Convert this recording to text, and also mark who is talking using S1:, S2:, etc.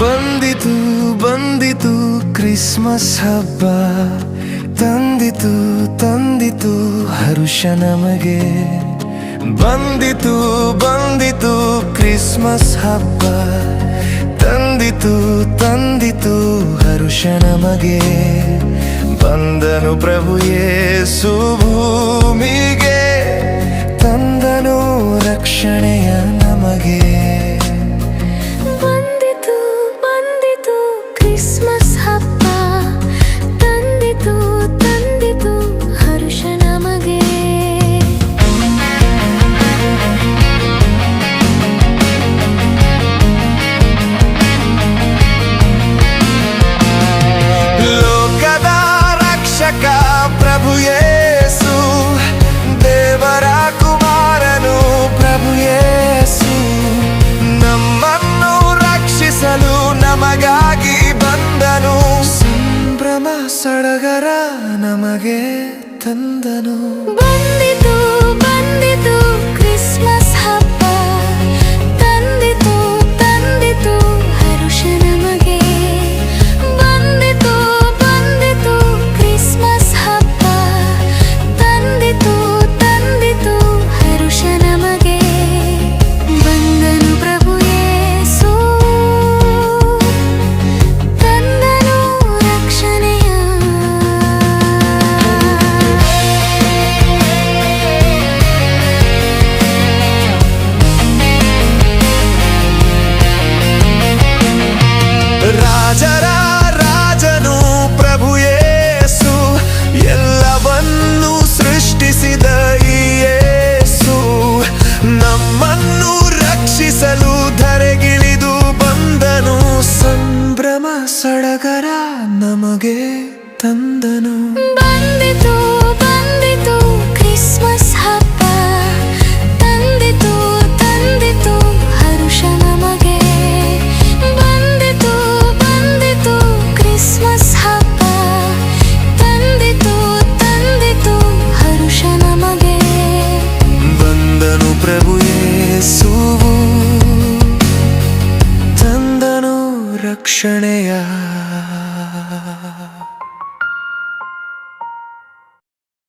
S1: ಬಂದಿತು ಬಂದಿತು ಕ್ರಿಸ್ಮಸ್ ಹಬ್ಬ. ತಂದಿತು ತಂದಿತು ಹರುಷ ನಮಗೆ. ಬಂದಿತು ಬಂದಿತು ಕ್ರಿಸ್ಮಸ್ ಹಬ್ಬ. ತಂದಿತು ತಂದಿತು ಹರುಷ ನಮಗೆ ಬಂದನು ಪ್ರಭು ಯೇಸು ಭೂಮಿಗೆ, ತಂದನು ರಕ್ಷಣೆಯ ನಮಗೆ.
S2: ಬಂದಿತು ಬಂದಿತು ಕ್ರಿಸ್ಮಸ್
S1: ಸಡಗರ ನಮಗೆ ತಂದನು. ಸಡಗರ ನಮಗೆ ತಂದನು. ವೀಕ್ಷಣೆಯ